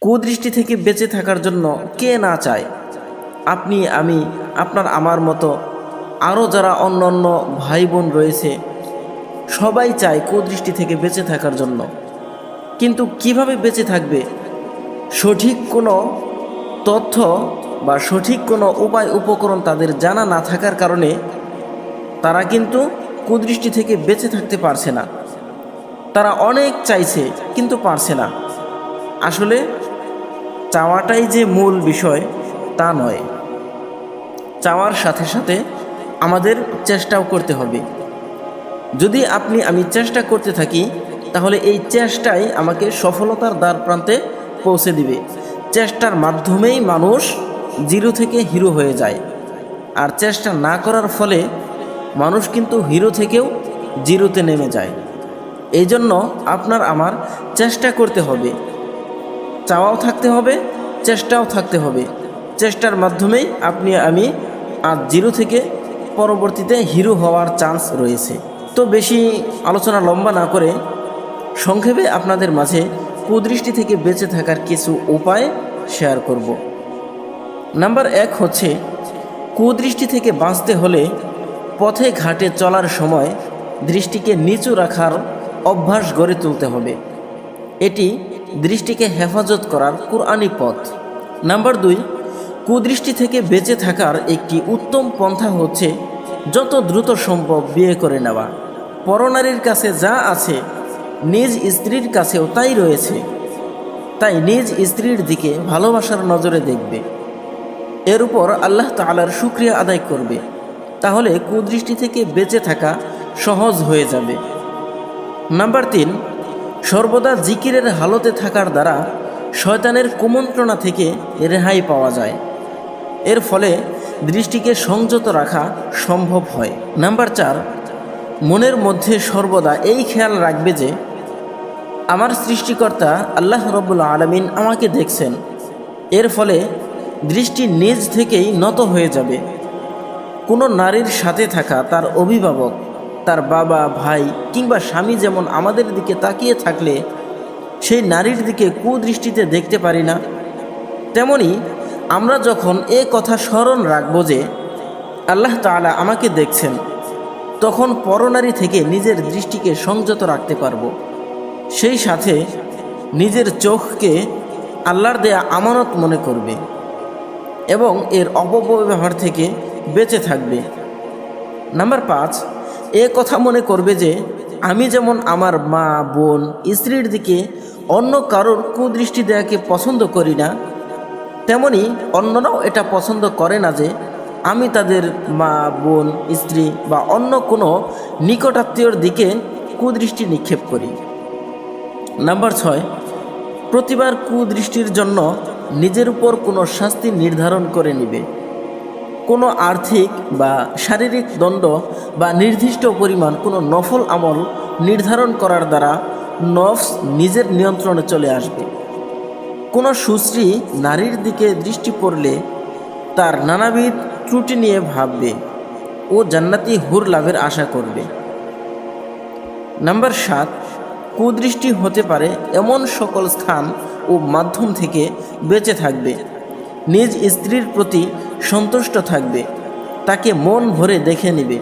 কুদৃষ্টি থেকে বেঁচে থাকার জন্য কে না চায়? আপনি, আমি, আপনার, আমার মতো আরও যারা অন্য অন্য ভাই বোন রয়েছে, সবাই চায় কুদৃষ্টি থেকে বেঁচে থাকার জন্য। কিন্তু কীভাবে বেঁচে থাকবে? সঠিক কোনো তথ্য বা সঠিক কোনো উপায়, উপকরণ তাদের জানা না থাকার কারণে তারা কিন্তু কুদৃষ্টি থেকে বেঁচে থাকতে পারছে না। তারা অনেক চাইছে, কিন্তু পারছে না। আসলে চাওয়াটাই যে মূল বিষয়, তা নয়। চাওয়ার সাথে সাথে আমাদের চেষ্টাও করতে হবে। যদি আপনি, আমি চেষ্টা করতে থাকি, তাহলে এই চেষ্টাই আমাকে সফলতার দ্বার প্রান্তে পৌঁছে দিবে। চেষ্টার মাধ্যমেই মানুষ জিরো থেকে হিরো হয়ে যায়। আর চেষ্টা না করার ফলে মানুষ কিন্তু হিরো থেকেও জিরোতে নেমে যায়। এই জন্য আপনার, আমার চেষ্টা করতে হবে। চাওয়াও থাকতে হবে, চেষ্টাও থাকতে হবে। চেষ্টার মাধ্যমেই আপনি, আমি আজ জিরো থেকে পরবর্তীতে হিরো হওয়ার চান্স রয়েছে। তো বেশি আলোচনা লম্বা না করে সংক্ষেপে আপনাদের মাঝে কুদৃষ্টি থেকে বেঁচে থাকার কিছু উপায় শেয়ার করব। নাম্বার এক হচ্ছে, কুদৃষ্টি থেকে বাঁচতে হলে পথে ঘাটে চলার সময় দৃষ্টিকে নিচু রাখার অভ্যাস গড়ে তুলতে হবে। এটি দৃষ্টিকে হেফাজত করার কুরআনি পথ। নাম্বার দুই, কুদৃষ্টি থেকে বেঁচে থাকার একটি উত্তম পন্থা হচ্ছে যত দ্রুত সম্ভব বিয়ে করে নেওয়া। পরনারীর কাছে যা আছে, নিজ স্ত্রীর কাছেও তাই রয়েছে। তাই নিজ স্ত্রীর দিকে ভালোবাসার নজরে দেখবে। এর উপর আল্লাহ তালার শুক্রিয়া আদায় করবে। তাহলে কুদৃষ্টি থেকে বেঁচে থাকা সহজ হয়ে যাবে। নাম্বার তিন সর্বদা জিকিরের হালতে থাকার দ্বারা শয়তানের কুমন্ত্রণা থেকে রেহাই পাওয়া যায়। এর ফলে দৃষ্টিকে সংযত রাখা সম্ভব হয়। নাম্বার চার, মনের মধ্যে সর্বদা এই খেয়াল রাখবে যে আমার সৃষ্টিকর্তা আল্লাহ রব্বুল আলমিন আমাকে দেখছেন। এর ফলে দৃষ্টি নিজ থেকেই নত হয়ে যাবে। কোনো নারীর সাথে থাকা তার অভিভাবক তার বাবা, ভাই কিংবা স্বামী যেমন আমাদের দিকে তাকিয়ে থাকলে, সেই নারীর দিকে কুদৃষ্টিতে দেখতে পারি না। তেমনি আমরা যখন এ কথা স্মরণ রাখব যে আল্লাহ তাআলা আমাকে দেখছেন, তখন পরনারী থেকে নিজের দৃষ্টিকে সংযত রাখতে পারব। সেই সাথে নিজের চোখকে আল্লাহর দেয়া আমানত মনে করবে এবং এর অপব্যবহার থেকে বেঁচে থাকবে। নাম্বার পাঁচ এ কথা মনে করবে যে, আমি যেমন আমার মা, বোন, স্ত্রীর দিকে অন্য কারোর কুদৃষ্টি দেয়াকে পছন্দ করি না, তেমনি অন্যরাও এটা পছন্দ করে না যে, আমি তাদের মা, বোন, স্ত্রী বা অন্য কোনো নিকটাত্মীয়র দিকে কুদৃষ্টি নিক্ষেপ করি। নাম্বার ছয়, প্রতিবার কুদৃষ্টির জন্য নিজের উপর কোনো শাস্তি নির্ধারণ করে নিবে। কোনো আর্থিক বা শারীরিক দণ্ড বা নির্দিষ্ট পরিমাণ কোনো নফল আমল নির্ধারণ করার দ্বারা নফস নিজের নিয়ন্ত্রণে চলে আসবে। কোনো সুশ্রী নারীর দিকে দৃষ্টি পড়লে তার নানাবিধ ত্রুটি নিয়ে ভাববে ও জান্নাতি হুর লাভের আশা করবে। নাম্বার সাত, কুদৃষ্টি হতে পারে এমন সকল স্থান ও মাধ্যম থেকে বেঁচে থাকবে। নিজ স্ত্রীর প্রতি সন্তুষ্ট থাকবে। তাকে মন ভরে দেখে নেবে,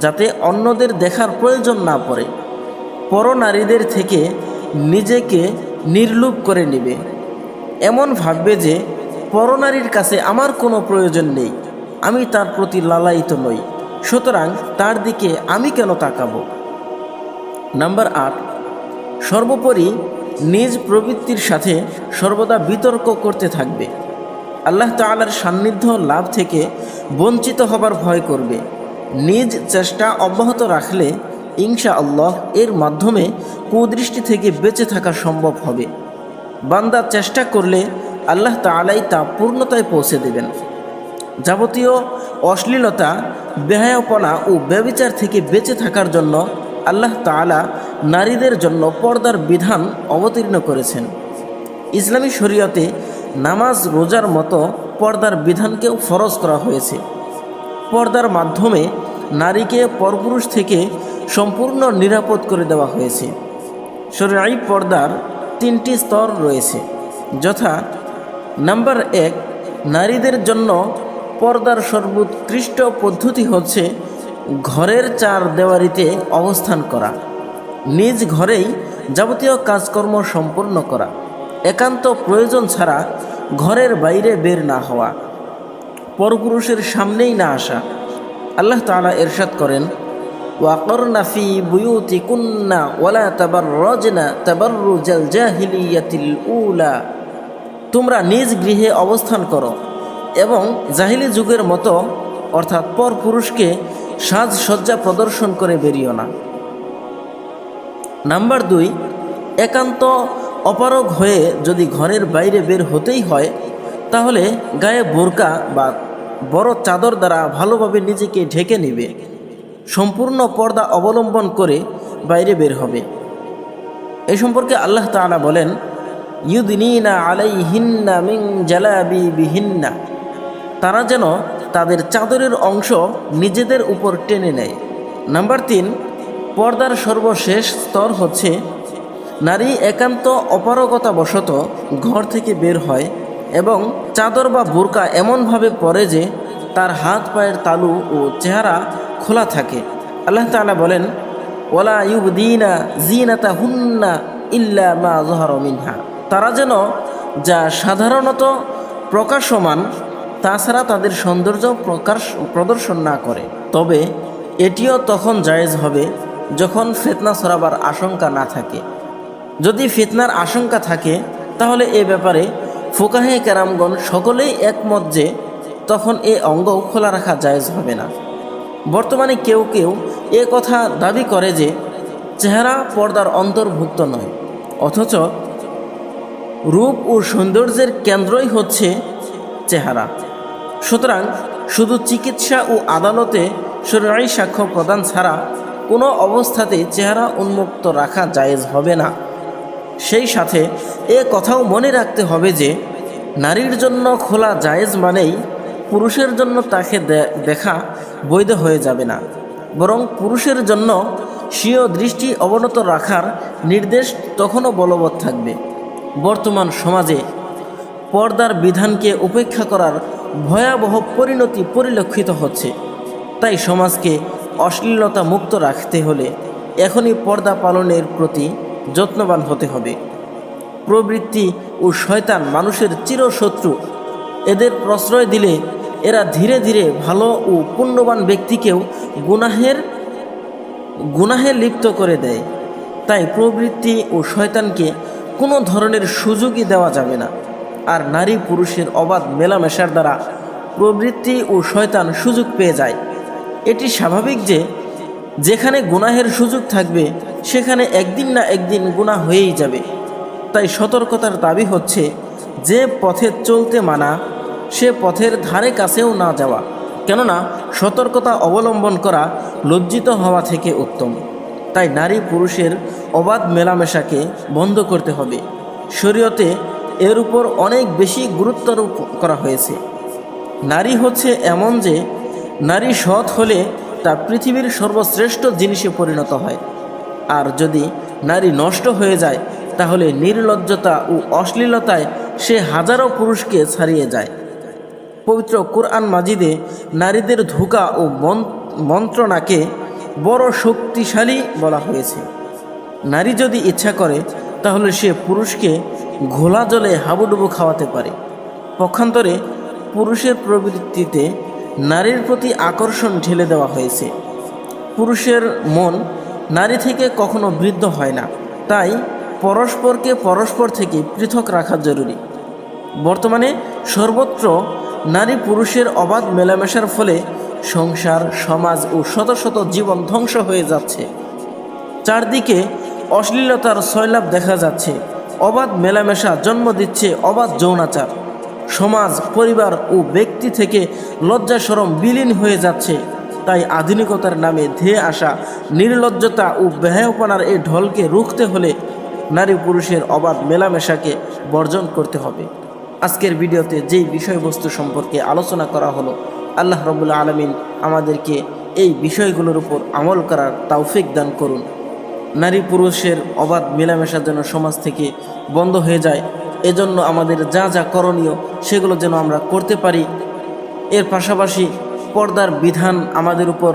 যাতে অন্যদের দেখার প্রয়োজন না পড়ে। পরনারীদের থেকে নিজেকে নির্লুপ করে নেবে। এমন ভাববে যে, পরনারীর কাছে আমার কোনো প্রয়োজন নেই, আমি তার প্রতি লালায়িত নই, সুতরাং তার দিকে আমি কেন তাকাবো? নাম্বার আট, সর্বোপরি নিজ প্রবৃত্তির সাথে সর্বদা বিতর্ক করতে থাকবে। আল্লাহ তালার সান্নিধ্য লাভ থেকে বঞ্চিত হবার ভয় করবে। নিজ চেষ্টা অব্যাহত রাখলে ইনশা আল্লাহ এর মাধ্যমে কুদৃষ্টি থেকে বেঁচে থাকা সম্ভব হবে। বান্দা চেষ্টা করলে আল্লাহ তালাই তা পূর্ণতায় পৌঁছে দেবেন। যাবতীয় অশ্লীলতা, বেহায়পনা ও ব্যবিচার থেকে বেঁচে থাকার জন্য আল্লাহ তাআলা নারীদের জন্য পর্দার বিধান অবতীর্ণ করেছেন। ইসলামী শরীয়তে নামাজ রোজার মতো পর্দার বিধানকেও ফরজ করা হয়েছে। পর্দার মাধ্যমে নারীকে পরপুরুষ থেকে সম্পূর্ণ নিরাপদ করে দেওয়া হয়েছে। শরীরাই পর্দার তিনটি স্তর রয়েছে, যথা নাম্বার এক, নারীদের জন্য পর্দার সর্বোৎকৃষ্ট পদ্ধতি হচ্ছে ঘরের চার দেওয়ারিতে অবস্থান করা, নিজ ঘরেই যাবতীয় কাজকর্ম সম্পূর্ণ করা। একান্ত প্রয়োজন ছাড়া ঘরের বাইরে বের না হওয়া, পরপুরুষের সামনেই না আসা। আল্লাহ তাআলা এরশাদ করেন তাবার উলা। তোমরা নিজ গৃহে অবস্থান করো এবং জাহিলি যুগের মতো, অর্থাৎ পর পুরুষকে সাজসজ্জা প্রদর্শন করে বেরিও না। নাম্বার দুই, একান্ত অপারগ হয়ে যদি ঘরের বাইরে বের হতেই হয়, তাহলে গায়ে বোরকা বা বড় চাদর দ্বারা ভালোভাবে নিজেকে ঢেকে নেবে। সম্পূর্ণ পর্দা অবলম্বন করে বাইরে বের হবে। এ সম্পর্কে আল্লাহ তাআলা বলেন ইউদিনা আলাইহিন্না মিং জালাবি বিহিন্না তারা যেন তাদের চাদরের অংশ নিজেদের উপর টেনে নেয়। নাম্বার তিন, পর্দার সর্বশেষ স্তর হচ্ছে নারী একান্ত অপারগতাবশত ঘর থেকে বের হয় এবং চাদর বা বোরকা এমনভাবে পরে যে তার হাত পায়ের তালু ও চেহারা খোলা থাকে। আল্লাহ তাআলা বলেন ওলা ইউবদিনা জিনাতা হুন্না ইল্লা মা জহর মিনহা। তারা যেন যা সাধারণত প্রকাশমান, তাছাড়া তাদের সৌন্দর্য প্রকাশ প্রদর্শন না করে। তবে এটিও তখন জায়েজ হবে যখন ফেতনা ছড়াবার আশঙ্কা না থাকে। যদি ফিতনার আশঙ্কা থাকে, তাহলে এ ব্যাপারে ফোকাহে কেরামগণ সকলেই একমত যে তখন এ অঙ্গ খোলা রাখা জায়েজ হবে না। বর্তমানে কেউ কেউ এ কথা দাবি করে যে চেহারা পর্দার অন্তর্ভুক্ত নয়, অথচ রূপ ও সৌন্দর্যের কেন্দ্রই হচ্ছে চেহারা। সুতরাং শুধু চিকিৎসা ও আদালতে শরীরাই সাক্ষ্য প্রদান ছাড়া কোনো অবস্থাতেই চেহারা উন্মুক্ত রাখা জায়েজ হবে না। সেই সাথে এ কথাও মনে রাখতে হবে যে, নারীর জন্য খোলা জায়েজ মানেই পুরুষের জন্য তাকে দেখা বৈধ হয়ে যাবে না। বরং পুরুষের জন্য স্বীয় দৃষ্টি অবনত রাখার নির্দেশ তখনও বলবৎ থাকবে। বর্তমান সমাজে পর্দার বিধানকে উপেক্ষা করার ভয়াবহ পরিণতি পরিলক্ষিত হচ্ছে। তাই সমাজকে অশ্লীলতা মুক্ত রাখতে হলে এখনই পর্দা পালনের প্রতি যত্নবান হতে হবে। প্রবৃত্তি ও শয়তান মানুষের চিরশত্রু। এদের প্রশ্রয় দিলে এরা ধীরে ধীরে ভালো ও পুণ্যবান ব্যক্তিকেও গুনাহের, গুনাহে লিপ্ত করে দেয়। তাই প্রবৃত্তি ও শয়তানকে কোনো ধরনের সুযোগই দেওয়া যাবে না। আর নারী পুরুষের অবাধ মেলামেশার দ্বারা প্রবৃত্তি ও শয়তান সুযোগ পেয়ে যায়। এটি স্বাভাবিক যে যেখানে গুনাহের সুযোগ থাকবে, সেখানে একদিন না একদিন গুনাহ হয়েই যাবে। তাই সতর্কতার দাবি হচ্ছে, যে পথে চলতে মানা, সে পথের ধারে কাছেও না যাওয়া। কেননা, সতর্কতা অবলম্বন করা লজ্জিত হওয়া থেকে উত্তম। তাই নারী পুরুষের অবাধ মেলামেশাকে বন্ধ করতে হবে। শরীয়তে এর উপর অনেক বেশি গুরুত্বারোপ করা হয়েছে। নারী হচ্ছে এমন যে, নারী সৎ হলে তা পৃথিবীর সর্বশ্রেষ্ঠ জিনিসে পরিণত হয়। আর যদি নারী নষ্ট হয়ে যায়, তাহলে নির্লজ্জতা ও অশ্লীলতায় সে হাজারো পুরুষকে ছাড়িয়ে যায়। পবিত্র কোরআন মাজিদে নারীদের ধোকা ও মন- মন্ত্রণাকে বড় শক্তিশালী বলা হয়েছে। নারী যদি ইচ্ছা করে, তাহলে সে পুরুষকে ঘোলা জলে হাবুডুবু খাওয়াতে পারে। পক্ষান্তরে পুরুষের প্রবৃত্তিতে নারীর প্রতি আকর্ষণ ঢেলে দেওয়া হয়েছে। পুরুষের মন নারী থেকে কখনো বৃদ্ধ হয় না। তাই পরস্পরকে পরস্পর থেকে পৃথক রাখা জরুরি। বর্তমানে সর্বত্র নারী পুরুষের অবাধ মেলামেশার ফলে সংসার, সমাজ ও শত শত জীবন ধ্বংস হয়ে যাচ্ছে। চারদিকে অশ্লীলতার সয়লাভ দেখা যাচ্ছে। অবাধ মেলামেশা জন্ম দিচ্ছে অবাধ যৌনাচার। সমাজ, পরিবার ও ব্যক্তি থেকে লজ্জা সরম বিলীন হয়ে যাচ্ছে। তাই আধুনিকতার নামে ধেয়ে আসা নির্লজ্জতা ও ব্যয়াপনার এই ঢলকে রুখতে হলে নারী পুরুষের অবাধ মেলামেশাকে বর্জন করতে হবে। আজকের ভিডিওতে যেই বিষয়বস্তু সম্পর্কে আলোচনা করা হলো, আল্লাহ রবুল্লা আলমিন আমাদেরকে এই বিষয়গুলোর উপর আমল করার তাওফিক দান করুন। নারী পুরুষের অবাধ মেলামেশা যেন সমাজ থেকে বন্ধ হয়ে যায় এজন্য আমাদের যা যা করণীয় সেগুলো যেন আমরা করতে পারি। এর পাশাপাশি পর্দার বিধান আমাদের উপর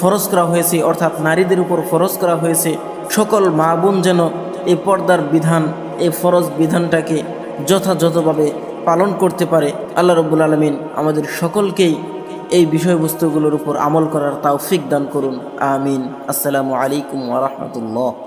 ফরজ করা হয়েছে, অর্থাৎ নারীদের উপর ফরজ করা হয়েছে। সকল মা বোন যেন এই পর্দার বিধান, এই ফরজ বিধানটাকে যথাযথভাবে পালন করতে পারে। আল্লাহ রব্বুল আলমিন আমাদের সকলকেই এই বিষয়বস্তুগুলোর উপর আমল করার তৌফিক দান করুন। আমিন। আসসালামু আলাইকুম ওরহমতুল্লাহ